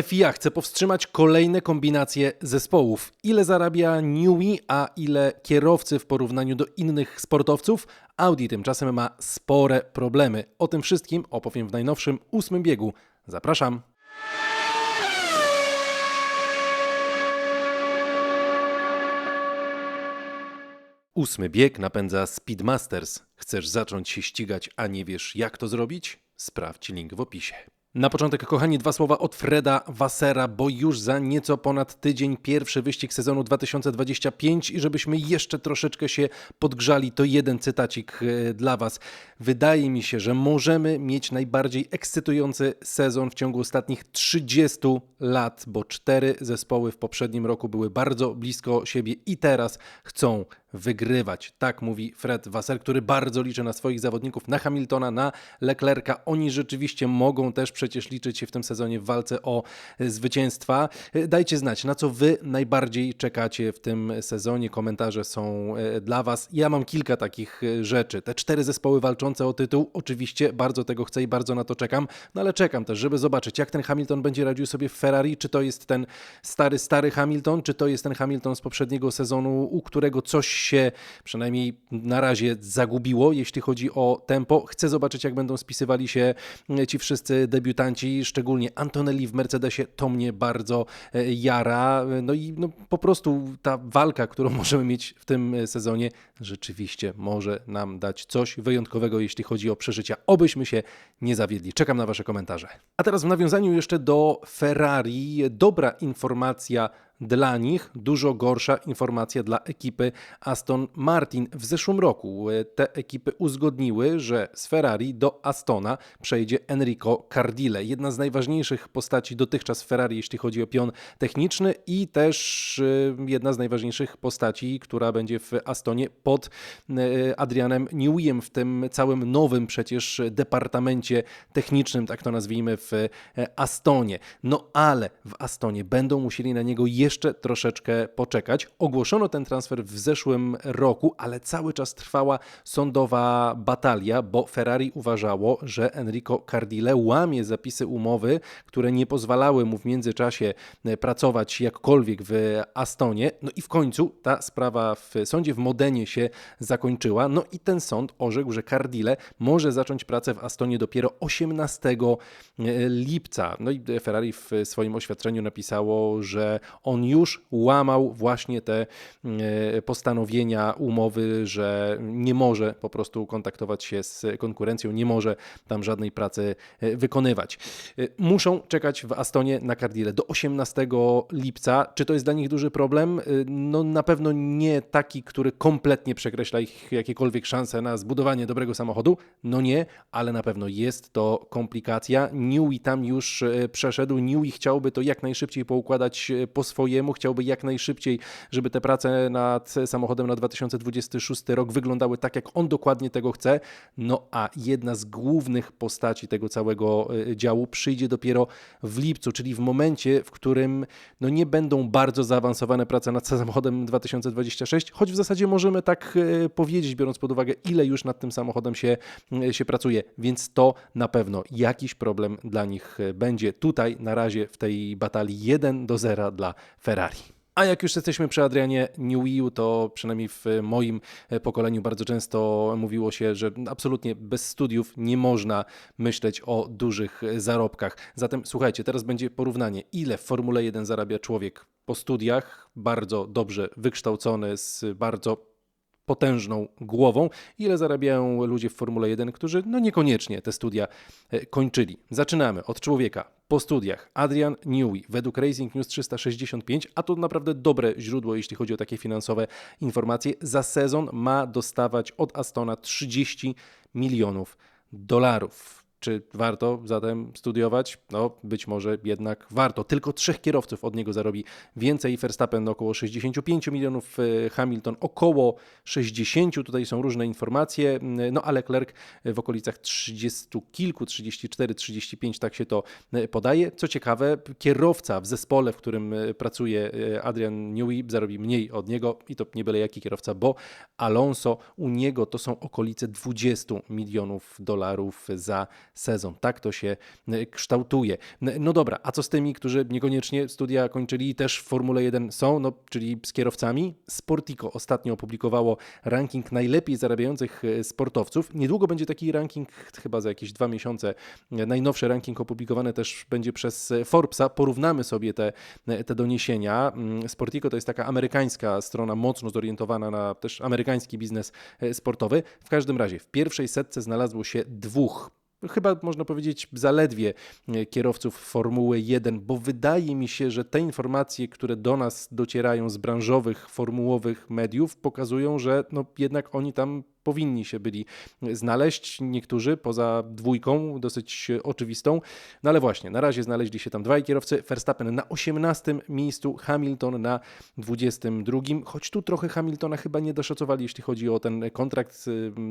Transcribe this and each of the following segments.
FIA chce powstrzymać kolejne kombinacje zespołów. Ile zarabia Newey, a ile kierowcy w porównaniu do innych sportowców? Audi tymczasem ma spore problemy. O tym wszystkim opowiem w najnowszym ósmym biegu. Zapraszam. Ósmy bieg napędza Speedmasters. Chcesz zacząć się ścigać, a nie wiesz jak to zrobić? Sprawdź link w opisie. Na początek, kochani, dwa słowa od Freda Wassera, bo już za nieco ponad tydzień pierwszy wyścig sezonu 2025 i żebyśmy jeszcze troszeczkę się podgrzali, to jeden cytacik e, dla Was. Wydaje mi się, że możemy mieć najbardziej ekscytujący sezon w ciągu ostatnich 30 lat, bo cztery zespoły w poprzednim roku były bardzo blisko siebie i teraz chcą wygrywać. Tak mówi Fred Wasser, który bardzo liczy na swoich zawodników, na Hamiltona, na Leclerca. Oni rzeczywiście mogą też przecież liczyć się w tym sezonie w walce o zwycięstwa. Dajcie znać, na co Wy najbardziej czekacie w tym sezonie. Komentarze są e, dla Was. Ja mam kilka takich e, rzeczy. Te cztery zespoły walczące o tytuł, oczywiście bardzo tego chcę i bardzo na to czekam, no ale czekam też, żeby zobaczyć, jak ten Hamilton będzie radził sobie w Ferrari, czy to jest ten stary, stary Hamilton, czy to jest ten Hamilton z poprzedniego sezonu, u którego coś się przynajmniej na razie zagubiło, jeśli chodzi o tempo. Chcę zobaczyć, jak będą spisywali się e, ci wszyscy debiutanci, szczególnie Antonelli w Mercedesie. To mnie bardzo e, jara. No i no, po prostu ta walka, którą możemy mieć w tym e, sezonie, rzeczywiście może nam dać coś wyjątkowego, jeśli chodzi o przeżycia. Obyśmy się nie zawiedli. Czekam na Wasze komentarze. A teraz w nawiązaniu jeszcze do Ferrari, dobra informacja dla nich dużo gorsza informacja dla ekipy Aston Martin. W zeszłym roku e, te ekipy uzgodniły, że z Ferrari do Astona przejdzie Enrico Cardile, jedna z najważniejszych postaci dotychczas Ferrari, jeśli chodzi o pion techniczny i też e, jedna z najważniejszych postaci, która będzie w Astonie pod e, Adrianem Neweyem w tym całym nowym przecież departamencie technicznym, tak to nazwijmy, w Astonie. No ale w Astonie będą musieli na niego jeszcze jeszcze troszeczkę poczekać. Ogłoszono ten transfer w zeszłym roku, ale cały czas trwała sądowa batalia, bo Ferrari uważało, że Enrico Cardile łamie zapisy umowy, które nie pozwalały mu w międzyczasie e, pracować jakkolwiek w Astonie. No i w końcu ta sprawa w sądzie w Modenie się zakończyła. No i ten sąd orzekł, że Cardile może zacząć pracę w Astonie dopiero 18 e, lipca. No i Ferrari w swoim oświadczeniu napisało, że on już łamał właśnie te e, postanowienia umowy, że nie może po prostu kontaktować się z konkurencją, nie może tam żadnej pracy e, wykonywać. E, muszą czekać w Astonie na Cardile do 18 lipca. Czy to jest dla nich duży problem? No na pewno nie taki, który kompletnie przekreśla ich jakiekolwiek szanse na zbudowanie dobrego samochodu. No nie, ale na pewno jest to komplikacja. Newey tam już przeszedł. Newey chciałby to jak najszybciej poukładać po swojemu chciałby jak najszybciej, żeby te prace nad samochodem na 2026 rok wyglądały tak, jak on dokładnie tego chce. No a jedna z głównych postaci tego całego e, działu przyjdzie dopiero w lipcu, czyli w momencie, w którym no nie będą bardzo zaawansowane prace nad samochodem 2026, choć w zasadzie możemy tak e, powiedzieć, biorąc pod uwagę, ile już nad tym samochodem się, e, się pracuje, więc to na pewno jakiś problem dla nich będzie. Tutaj na razie w tej batalii 1 do 0 dla Ferrari. A jak już jesteśmy przy Adrianie Newey, to przynajmniej w moim pokoleniu bardzo często mówiło się, że absolutnie bez studiów nie można myśleć o dużych zarobkach. Zatem słuchajcie, teraz będzie porównanie, ile w Formule 1 zarabia człowiek po studiach, bardzo dobrze wykształcony, z bardzo potężną głową, ile zarabiają ludzie w Formule 1, którzy no niekoniecznie te studia e, kończyli. Zaczynamy od człowieka po studiach. Adrian Newey, według Racing News 365, a to naprawdę dobre źródło, jeśli chodzi o takie finansowe informacje, za sezon ma dostawać od Astona 30 milionów dolarów. Czy warto zatem studiować? No, być może jednak warto. Tylko trzech kierowców od niego zarobi więcej. Verstappen około 65 milionów, e, Hamilton około 60. Tutaj są różne informacje. No, ale Leclerc w okolicach 30 kilku, 34, 35, tak się to e, podaje. Co ciekawe, kierowca w zespole, w którym e, pracuje Adrian Newey, zarobi mniej od niego i to nie byle jaki kierowca, bo Alonso u niego to są okolice 20 milionów dolarów za sezon. Tak to się e, kształtuje. No dobra, a co z tymi, którzy niekoniecznie studia kończyli i też w Formule 1 są, no, czyli z kierowcami? Sportico ostatnio opublikowało ranking najlepiej zarabiających e, sportowców. Niedługo będzie taki ranking, chyba za jakieś dwa miesiące. E, Najnowszy ranking opublikowany też będzie przez Forbesa. Porównamy sobie te, te doniesienia. Mm, Sportico to jest taka amerykańska strona, mocno zorientowana na też amerykański biznes sportowy. W każdym razie w pierwszej setce znalazło się dwóch chyba można powiedzieć zaledwie e, kierowców Formuły 1, bo wydaje mi się, że te informacje, które do nas docierają z branżowych, formułowych mediów, pokazują, że no jednak oni tam powinni się byli znaleźć. Niektórzy poza dwójką, dosyć oczywistą. No ale właśnie, na razie znaleźli się tam dwaj kierowcy. Verstappen na 18 miejscu, Hamilton na 22. Choć tu trochę Hamiltona chyba nie doszacowali, jeśli chodzi o ten kontrakt.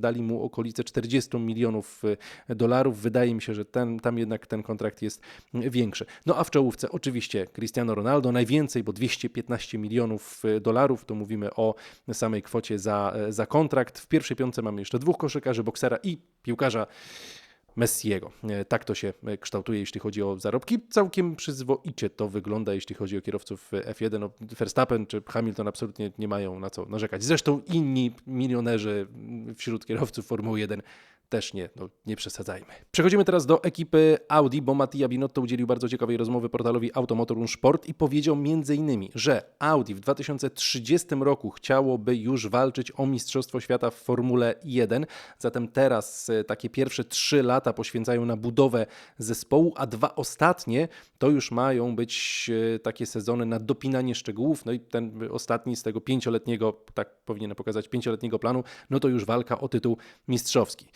Dali mu okolice 40 milionów y, dolarów. Wydaje mi się, że ten, tam jednak ten kontrakt jest większy. No a w czołówce oczywiście Cristiano Ronaldo najwięcej, bo 215 milionów y, dolarów. To mówimy o samej kwocie za, za kontrakt. W pierwszej piątce mamy jeszcze dwóch koszykarzy, boksera i piłkarza Messiego. E, Tak to się e, kształtuje, jeśli chodzi o zarobki. Całkiem przyzwoicie to wygląda, jeśli chodzi o kierowców e, F1. No, Verstappen czy Hamilton absolutnie nie mają na co narzekać. Zresztą inni milionerzy mm, wśród kierowców Formuły 1 też nie, no, nie przesadzajmy. Przechodzimy teraz do ekipy Audi, bo Mattia Binotto udzielił bardzo ciekawej rozmowy portalowi Automotor Sport i powiedział m.in., że Audi w 2030 roku chciałoby już walczyć o Mistrzostwo Świata w Formule 1. Zatem teraz e, takie pierwsze trzy lata poświęcają na budowę zespołu, a dwa ostatnie to już mają być e, takie sezony na dopinanie szczegółów. No i ten ostatni z tego pięcioletniego, tak powinienem pokazać, pięcioletniego planu, no to już walka o tytuł mistrzowski.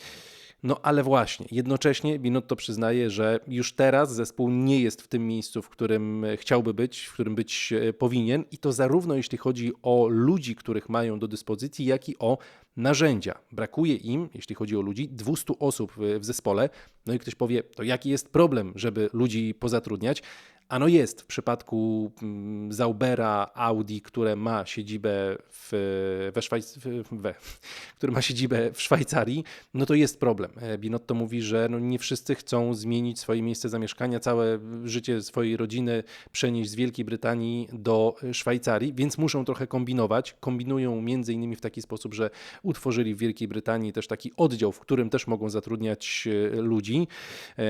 No ale właśnie, jednocześnie Binotto przyznaje, że już teraz zespół nie jest w tym miejscu, w którym e, chciałby być, w którym być e, powinien i to zarówno jeśli chodzi o ludzi, których mają do dyspozycji, jak i o narzędzia. Brakuje im, jeśli chodzi o ludzi, 200 osób w- zespole. No i ktoś powie, to jaki jest problem, żeby ludzi pozatrudniać? Ano jest w przypadku mm, Zaubera Audi, które ma siedzibę w, we Szwajc... we, który ma siedzibę w Szwajcarii, no to jest problem. E, Binotto mówi, że no nie wszyscy chcą zmienić swoje miejsce zamieszkania, całe życie swojej rodziny przenieść z Wielkiej Brytanii do e, Szwajcarii, więc muszą trochę kombinować. Kombinują między innymi w taki sposób, że utworzyli w Wielkiej Brytanii też taki oddział, w którym też mogą zatrudniać e, ludzi,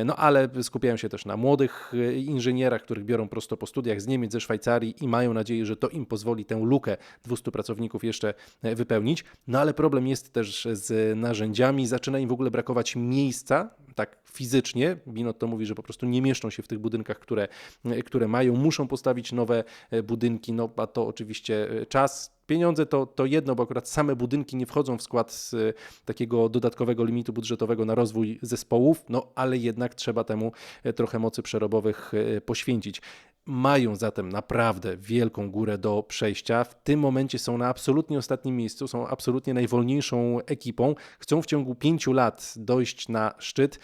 no ale skupiają się też na młodych inżynierach, których biorą prosto po studiach z Niemiec, ze Szwajcarii i mają nadzieję, że to im pozwoli tę lukę 200 pracowników jeszcze e, wypełnić. No ale problem jest też z narzędziami, zaczyna im w ogóle brakować miejsca, tak fizycznie. Binotto mówi, że po prostu nie mieszczą się w tych budynkach, które, e, które mają, muszą postawić nowe e, budynki, no a to oczywiście e, czas, Pieniądze to, to jedno, bo akurat same budynki nie wchodzą w skład takiego dodatkowego limitu budżetowego na rozwój zespołów, no ale jednak trzeba temu trochę mocy przerobowych poświęcić. Mają zatem naprawdę wielką górę do przejścia. W tym momencie są na absolutnie ostatnim miejscu, są absolutnie najwolniejszą ekipą. Chcą w ciągu pięciu lat dojść na szczyt.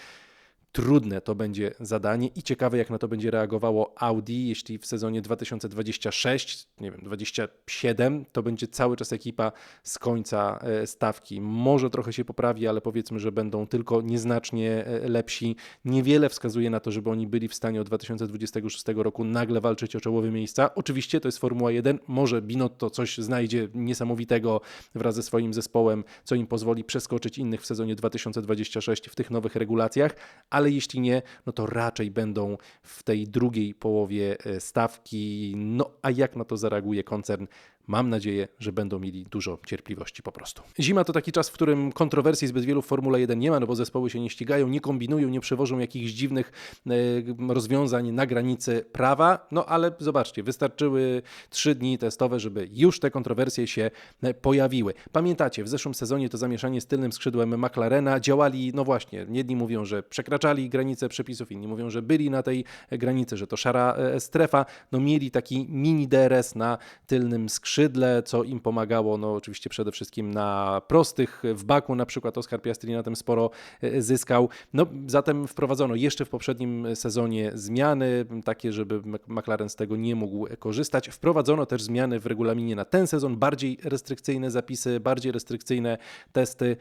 Trudne to będzie zadanie i ciekawe, jak na to będzie reagowało Audi, jeśli w sezonie 2026, nie wiem, 27, to będzie cały czas ekipa z końca e, stawki. Może trochę się poprawi, ale powiedzmy, że będą tylko nieznacznie e, lepsi. Niewiele wskazuje na to, żeby oni byli w stanie od 2026 roku nagle walczyć o czołowe miejsca. Oczywiście to jest Formuła 1, może Binotto coś znajdzie niesamowitego wraz ze swoim zespołem, co im pozwoli przeskoczyć innych w sezonie 2026 w tych nowych regulacjach, ale jeśli nie, no to raczej będą w tej drugiej połowie e, stawki. No a jak na to zareaguje koncern? Mam nadzieję, że będą mieli dużo cierpliwości po prostu. Zima to taki czas, w którym kontrowersji zbyt wielu w Formule 1 nie ma, no bo zespoły się nie ścigają, nie kombinują, nie przewożą jakichś dziwnych e, rozwiązań na granicy prawa. No ale zobaczcie, wystarczyły trzy dni testowe, żeby już te kontrowersje się e, pojawiły. Pamiętacie, w zeszłym sezonie to zamieszanie z tylnym skrzydłem McLarena działali, no właśnie, jedni mówią, że przekraczali granice przepisów, inni mówią, że byli na tej granicy, że to szara e, strefa. No mieli taki mini DRS na tylnym skrzydle, co im pomagało, no oczywiście przede wszystkim na prostych, w baku na przykład Oscar Piastri na tym sporo e, zyskał. No zatem wprowadzono jeszcze w poprzednim sezonie zmiany, takie, żeby McLaren z tego nie mógł korzystać. Wprowadzono też zmiany w regulaminie na ten sezon, bardziej restrykcyjne zapisy, bardziej restrykcyjne testy.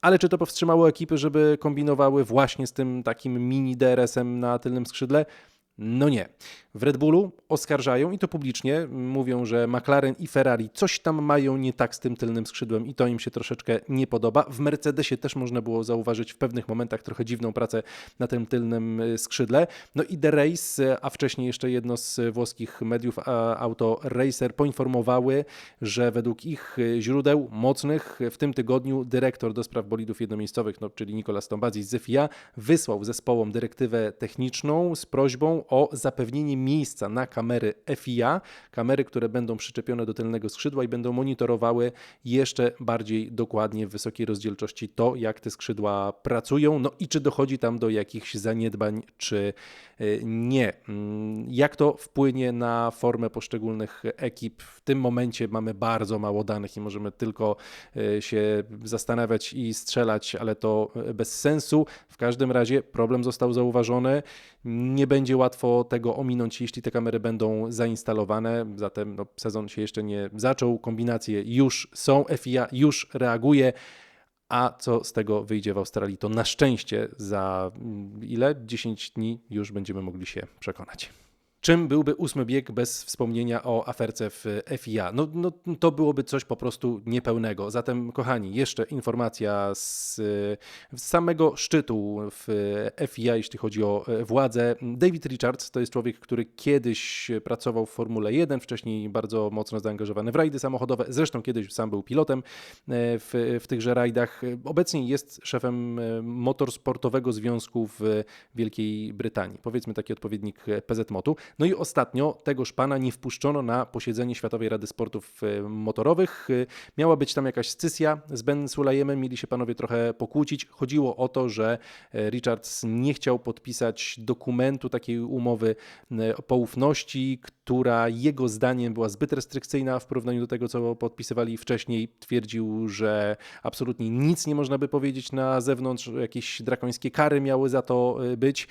Ale czy to powstrzymało ekipy, żeby kombinowały właśnie z tym takim mini DRS-em na tylnym skrzydle? No nie. W Red Bullu oskarżają i to publicznie. Mówią, że McLaren i Ferrari coś tam mają nie tak z tym tylnym skrzydłem i to im się troszeczkę nie podoba. W Mercedesie też można było zauważyć w pewnych momentach trochę dziwną pracę na tym tylnym y, skrzydle. No i The Race, a wcześniej jeszcze jedno z włoskich mediów Auto Racer poinformowały, że według ich y, źródeł mocnych w tym tygodniu dyrektor do spraw bolidów jednomiejscowych, no, czyli Nicolas Tombazzi z FIA, wysłał zespołom dyrektywę techniczną z prośbą o zapewnienie miejsca na kamery FIA, kamery, które będą przyczepione do tylnego skrzydła i będą monitorowały jeszcze bardziej dokładnie w wysokiej rozdzielczości to, jak te skrzydła pracują, no i czy dochodzi tam do jakichś zaniedbań, czy y, nie. Mm, Jak to wpłynie na formę poszczególnych ekip? W tym momencie mamy bardzo mało danych i możemy tylko y, się zastanawiać i strzelać, ale to y, bez sensu. W każdym razie problem został zauważony. Nie będzie łatwo tego ominąć, jeśli te kamery będą zainstalowane. Zatem no, sezon się jeszcze nie zaczął, kombinacje już są, FIA już reaguje. A co z tego wyjdzie w Australii, to na szczęście za mm, ile? 10 dni już będziemy mogli się przekonać. Czym byłby ósmy bieg bez wspomnienia o aferce w FIA? No, no to byłoby coś po prostu niepełnego. Zatem, kochani, jeszcze informacja z, z samego szczytu w FIA, jeśli chodzi o władzę. David Richards to jest człowiek, który kiedyś pracował w Formule 1, wcześniej bardzo mocno zaangażowany w rajdy samochodowe. Zresztą kiedyś sam był pilotem w, w tychże rajdach. Obecnie jest szefem Motorsportowego Związku w Wielkiej Brytanii. Powiedzmy taki odpowiednik PZ-Motu. No i ostatnio tegoż pana nie wpuszczono na posiedzenie Światowej Rady Sportów e, Motorowych. E, Miała być tam jakaś scysja z Ben Sulajemem, mieli się panowie trochę pokłócić. Chodziło o to, że e, Richards nie chciał podpisać dokumentu, takiej umowy poufności, która jego zdaniem była zbyt restrykcyjna w porównaniu do tego, co podpisywali wcześniej. Twierdził, że absolutnie nic nie można by powiedzieć na zewnątrz, jakieś drakońskie kary miały za to być.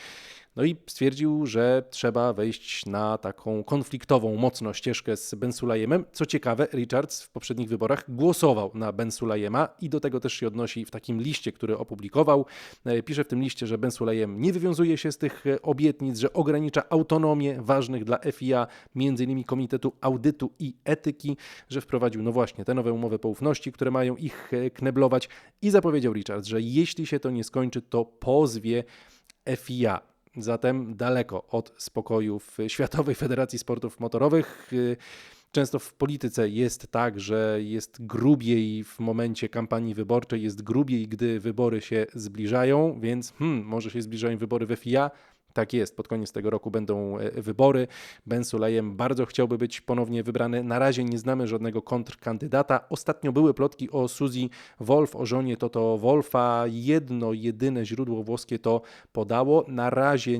No i stwierdził, że trzeba wejść na taką konfliktową mocno ścieżkę z Ben Sulajemem. Co ciekawe, Richards w poprzednich wyborach głosował na Ben Sulajema i do tego też się odnosi w takim liście, który opublikował. E, Pisze w tym liście, że Ben Sulajem nie wywiązuje się z tych e, obietnic, że ogranicza autonomię ważnych dla FIA, m.in. Komitetu Audytu i Etyki, że wprowadził, no właśnie, te nowe umowy poufności, które mają ich e, kneblować i zapowiedział Richards, że jeśli się to nie skończy, to pozwie FIA. Zatem daleko od spokoju w Światowej Federacji Sportów Motorowych. Często w polityce jest tak, że jest grubiej w momencie kampanii wyborczej, jest grubiej, gdy wybory się zbliżają, więc hmm, może się zbliżają wybory we FIA. Tak jest, pod koniec tego roku będą e, wybory. Ben Sulayem bardzo chciałby być ponownie wybrany. Na razie nie znamy żadnego kontrkandydata. Ostatnio były plotki o Suzy Wolf, o żonie Toto Wolfa. Jedno, jedyne źródło włoskie to podało. Na razie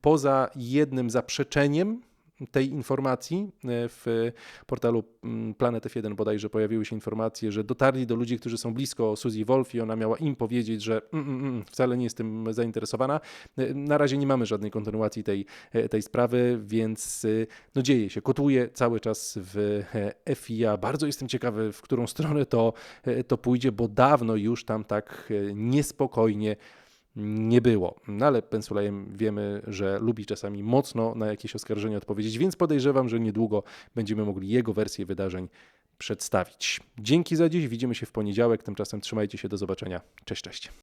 poza jednym zaprzeczeniem tej informacji e, w portalu mm, Planet F1 bodajże pojawiły się informacje, że dotarli do ludzi, którzy są blisko Suzy Wolf i ona miała im powiedzieć, że mm, mm, wcale nie jestem zainteresowana. E, Na razie nie mamy żadnej kontynuacji tej, e, tej sprawy, więc no dzieje się, kotuje cały czas w FIA. Bardzo jestem ciekawy, w którą stronę to, to pójdzie, bo dawno już tam tak niespokojnie nie było. No ale Pensulajem wiemy, że lubi czasami mocno na jakieś oskarżenia odpowiedzieć, więc podejrzewam, że niedługo będziemy mogli jego wersję wydarzeń przedstawić. Dzięki za dziś, widzimy się w poniedziałek, tymczasem trzymajcie się, do zobaczenia. Cześć, cześć.